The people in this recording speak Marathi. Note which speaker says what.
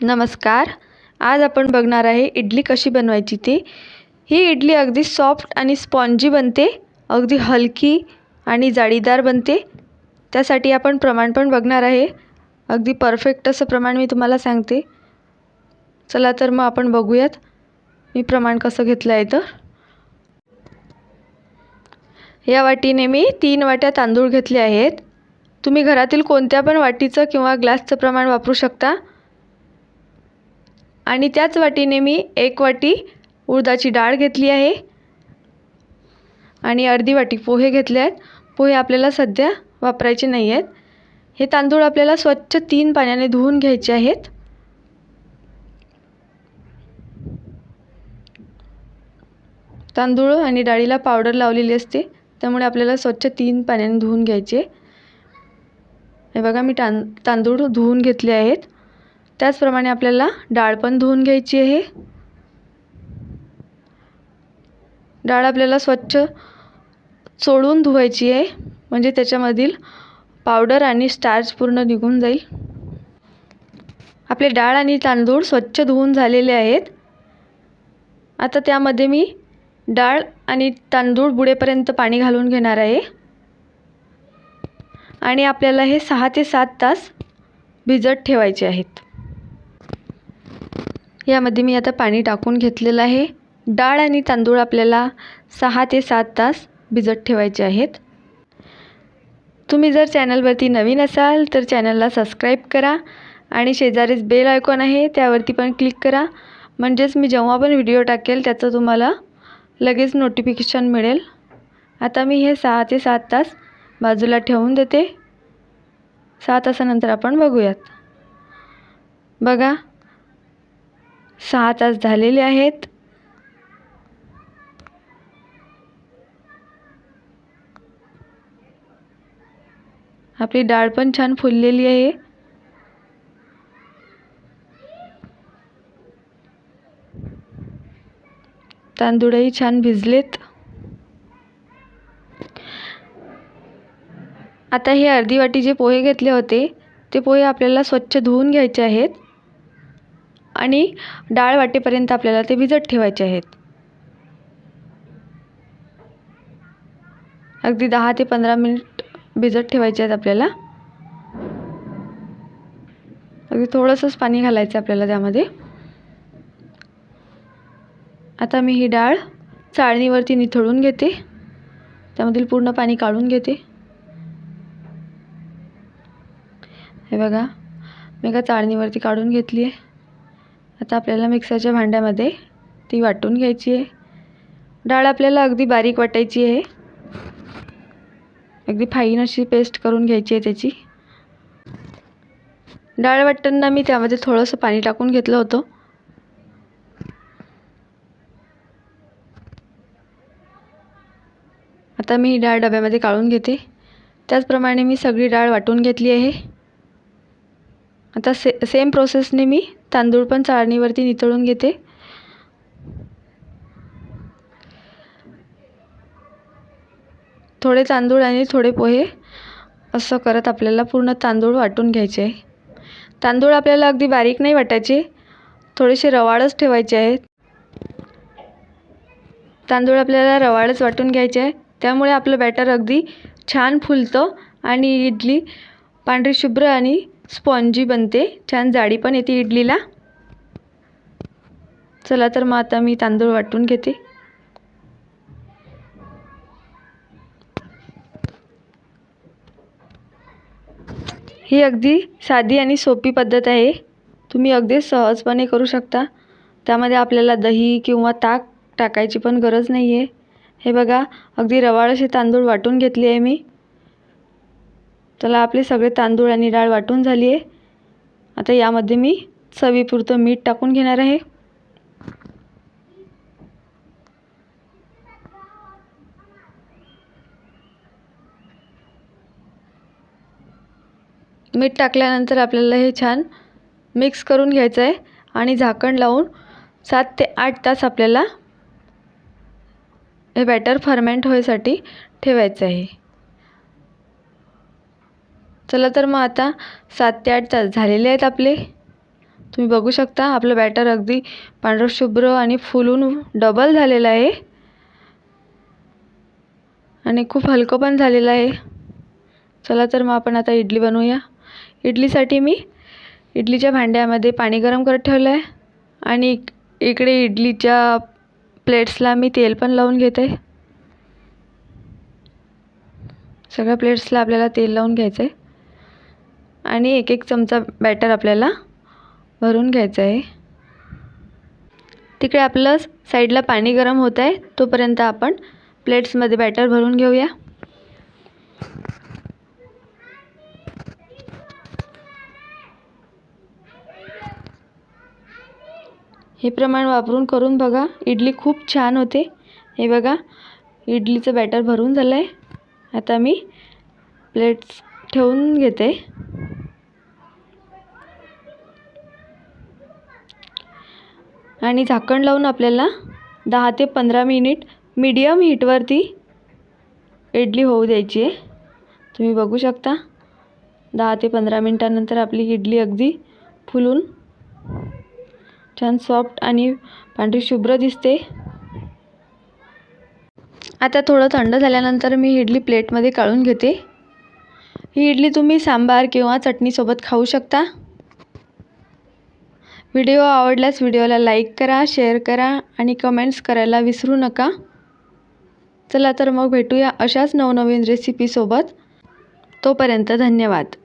Speaker 1: नमस्कार. आज आपण बघणार आहे इडली कशी बनवायची ती. ही इडली अगदी सॉफ्ट आणि स्पॉन्जी बनते अगदी हलकी आणि जाळीदार बनते. त्यासाठी आपण प्रमाण पण बघणार आहे. अगदी परफेक्ट असं प्रमाण मी तुम्हाला सांगते. चला तर मग आपण बघूयात मी प्रमाण कसं घेतलं आहे तर. या वाटीने मी तीन वाट्या तांदूळ घेतले आहेत. तुम्ही घरातील कोणत्या पण वाटीचं किंवा ग्लासचं प्रमाण वापरू शकता. आणि त्याच वाटीने मी एक वाटी उडदाची डाळ घेतली आहे. आणि अर्धी वाटी पोहे घेतले आहेत. पोहे आपल्याला सध्या वापरायचे नाही आहेत. हे तांदूळ आपल्याला स्वच्छ तीन पाण्याने धुवून घ्यायचे आहेत. तांदूळ आणि डाळीला पावडर लावलेली असते. त्यामुळे आपल्याला स्वच्छ तीन पाण्याने धुवून घ्यायचे. हे बघा मी तां तांदूळ धुवून घेतले आहेत. त्याचप्रमाणे आपल्याला डाळ पण धुवून घ्यायची आहे. डाळ आपल्याला स्वच्छ चोळून धुवायची आहे. म्हणजे त्याच्यामधील पावडर आणि स्टार्च पूर्ण निघून जाईल. आपले डाळ आणि तांदूळ स्वच्छ धुवून झालेले आहेत. आता त्यामध्ये मी डाळ आणि तांदूळ बुडेपर्यंत पाणी घालून घेणार आहे. आणि आपल्याला हे सहा ते सात तास भिजत ठेवायचे आहेत. यामध्ये मी आता पाणी टाकून घेतलेलं आहे. डाळ आणि तांदूळ आपल्याला सहा ते सात तास भिजत ठेवायचे आहेत. तुम्ही जर चॅनलवरती नवीन असाल तर चॅनलला सबस्क्राईब करा आणि शेजारीच बेल आयकॉन आहे त्यावरती पण क्लिक करा. म्हणजेच मी जेव्हा पण व्हिडिओ टाकेल त्याचं तुम्हाला लगेच नोटिफिकेशन मिळेल. आता मी हे सहा ते सात तास बाजूला ठेवून देते. सहा तासानंतर आपण बघूयात. बघा सहा तास झालेले आहेत. आपली डाळ पण छान फुललेली आहे. तांदूळही छान भिजलेत. आता हे अर्धी वाटी जे पोहे घेतले होते ते पोहे आपल्याला स्वच्छ धुवून घ्यायचे आहेत. आणि डाळ वाटेपर्यंत आपल्याला ते भिजत ठेवायचे आहेत. अगदी दहा ते पंधरा मिनिट भिजत ठेवायचे आहेत आपल्याला. अगदी थोडंसंच पाणी घालायचं आपल्याला त्यामध्ये. आता मी ही डाळ चाळणीवरती निथळून घेते. त्यामधील पूर्ण पाणी काढून घेते. हे बघा मी एका चाळणीवरती काढून घेतली आहे. आता आपल्याला मिक्सरच्या भांड्यामध्ये ती वाटून घ्यायची आहे. डाळ आपल्याला अगदी बारीक वाटायची आहे. अगदी फाईन अशी पेस्ट करून घ्यायची आहे त्याची. डाळ वाटताना मी त्यामध्ये थोडंसं पाणी टाकून घेतलं होतं. आता मी ही डाळ डब्यामध्ये काढून घेते. त्याचप्रमाणे मी सगळी डाळ वाटून घेतली आहे. आता से सेम प्रोसेसने मी तांदूळ पण चाळणीवरती नितळून घेते. थोडे तांदूळ आणि थोडे पोहे असं करत आपल्याला पूर्ण तांदूळ वाटून घ्यायचे. आहे तांदूळ आपल्याला अगदी बारीक नाही वाटायचे थोडेसे रवाळच ठेवायचे आहेत. तांदूळ आपल्याला रवाळच वाटून घ्यायचे आहे. त्यामुळे आपलं बॅटर अगदी छान फुलतं आणि इडली पांढरी शुभ्र आणि स्पॉन्जी बनते. छान जाडी पण येते इडलीला. चला तर मग आता मी तांदूळ वाटून घेते. ही अगदी साधी आणि सोपी पद्धत आहे. तुम्ही अगदी सहजपणे करू शकता. त्यामध्ये आपल्याला दही किंवा ताक टाकायची पण गरज नाही आहे हे बघा अगदी रवाळ असे तांदूळ वाटून घेतले आहे मी. चला आपले सगळे तांदूळ आणि डाळ वाटून झाली आहे. आता यामध्ये मी चवीपुरतं मीठ टाकून घेणार आहे. मीठ टाकल्यानंतर आपल्याला हे छान मिक्स करून घ्यायचं आहे आणि झाकण लावून सात ते आठ तास आपल्याला हे बॅटर फर्मेंट होण्यासाठी ठेवायचं आहे. चला तर मग आता सात ते आठ तास झालेले आहेत आपले. तुम्ही बघू शकता आपलं बॅटर अगदी पांढरं शुभ्र आणि फुलून डबल झालेलं आहे. आणि खूप हलकं पण झालेलं आहे. चला तर मग आपण आता इडली बनवूया. इडलीसाठी मी इडलीच्या भांड्यामध्ये पाणी गरम करत ठेवलं आहे आणि इक इकडे इडलीच्या प्लेट्सला मी तेल पण लावून घेते. सगळ्या प्लेट्सला आपल्याला तेल लावून घ्यायचं आहे आणि एक एक चमचा बॅटर आपल्याला भरून घ्यायचं आहे. तिकडे आपलं साईडला पाणी गरम होत आहे तोपर्यंत आपण प्लेट्समध्ये बॅटर भरून घेऊया. हे प्रमाण वापरून करून बघा इडली खूप छान होते. हे बघा इडलीचं बॅटर भरून झालं आहे आता मी प्लेट्स ठेवून घेते. आणि झाकण लावून आपल्याला दहा ते पंधरा मिनिट मीडियम हीटवरती इडली होऊ द्यायची आहे. तुम्ही बघू शकता दहा ते पंधरा मिनटानंतर आपली इडली अगदी फुलून छान सॉफ्ट आणि पांढरी शुभ्र दिसते. आता थोडं थंड झाल्यानंतर मी इडली प्लेटमध्ये काढून घेते. ही इडली तुम्ही सांबार किंवा चटणीसोबत खाऊ शकता. व्हिडिओ आवडल्यास व्हिडिओला लाईक करा शेअर करा आणि कमेंट्स करायला विसरू नका. चला तर मग भेटूया अशाच नवनवीन रेसिपीसोबत तोपर्यंत धन्यवाद.